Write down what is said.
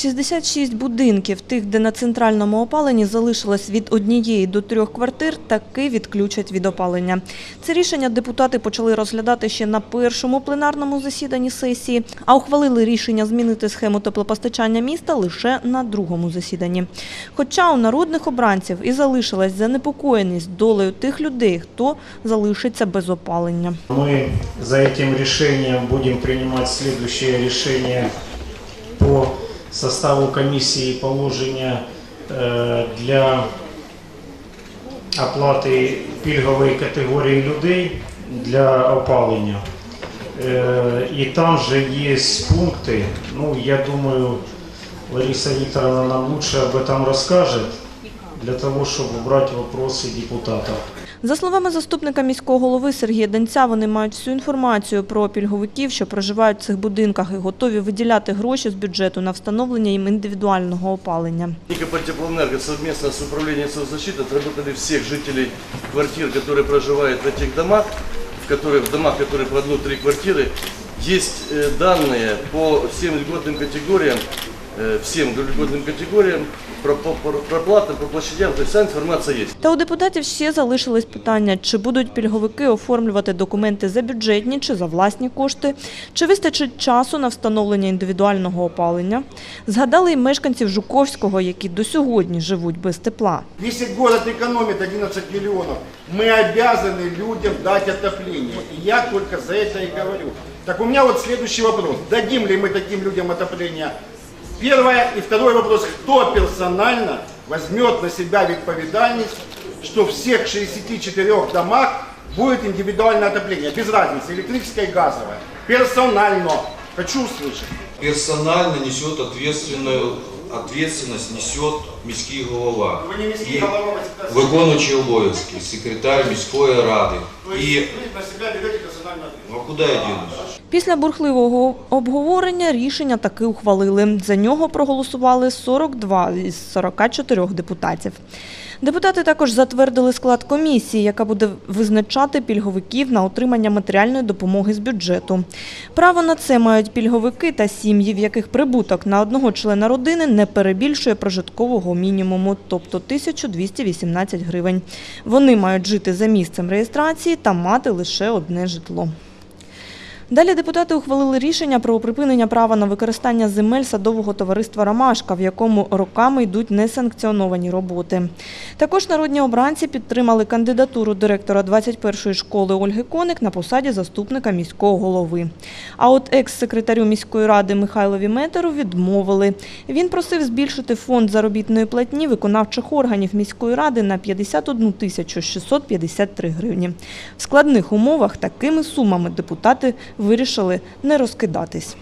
66 будинків, тих, де на центральному опаленні залишилось від однієї до трьох квартир, таки відключать від опалення. Це рішення депутати почали розглядати ще на першому пленарному засіданні сесії, а ухвалили рішення змінити схему теплопостачання міста лише на другому засіданні. Хоча у народних обранців і залишилась занепокоєність долею тих людей, хто залишиться без опалення. Мы за этим решением будем принимать следующее решение по составу комиссии положения э, для оплати пільгової категорії людей для опалення. Е, І там же є пункти, ну я думаю, Лариса Викторовна нам лучше об этом расскажет, для того, чтобы убрать вопросы депутатов. За словами заступника міського голови Сергія Денця, вони мають всю інформацію про пільговиків, що проживають в цих будинках, і готові виділяти гроші з бюджету на встановлення їм індивідуального опалення. Никопольтеплоэнерго совместно с управлением соцзащиты отработали всех жителей квартир, которые проживают в этих домах, в которых в домах, которые по одну-три квартиры, есть э, данные по всем льготным категориям, э, всем льготным категориям, про, по- про, про платы, по площадям, то есть вся информация есть. Та у депутатів ще залишились питання, чи будуть пільговики оформлювати документи за бюджетні чи за власні кошти, чи вистачить часу на встановлення індивідуального опалення. Згадали й мешканців Жуковського, які до сьогодні живуть без тепла. Если город экономит 11 миллионов, мы обязаны людям дать отопление. И я только за это и говорю. Так у меня вот следующий вопрос. Дадим ли мы таким людям отопление? Первое. И второй вопрос. Кто персонально возьмет на себя відповідальність, что в всех 64 домах будет индивидуальное отопление? Без разницы, электрическое и газовое. Персонально. Хочу услышать. персонально несет ответственную ответственность несет міський голова Ви не міський і голова, ви секретар. виконуючий обов'язки, секретар міської ради. То есть І вы на себя берете персонально ответственность. ну, а куди я дінусь? Після бурхливого обговорення рішення таки ухвалили. За нього проголосували 42 із 44 депутатів. Депутати також затвердили склад комісії, яка буде визначати пільговиків на отримання матеріальної допомоги з бюджету. Право на це мають пільговики та сім'ї, в яких прибуток на одного члена родини не перебільшує прожиткового мінімуму, тобто 1218 гривень. Вони мають жити за місцем реєстрації та мати лише одне житло. Далі депутати ухвалили рішення про припинення права на використання земель садового товариства Ромашка, в якому роками йдуть несанкціоновані роботи. Також народні обранці підтримали кандидатуру директора 21-ї школи Ольги Коник на посаді заступника міського голови. А от екс-секретарю міської ради Михайлові Метеру відмовили. Він просив збільшити фонд заробітної платні виконавчих органів міської ради на 51 тисячу 653 гривні. В складних умовах такими сумами депутати вирішили не розкидатись.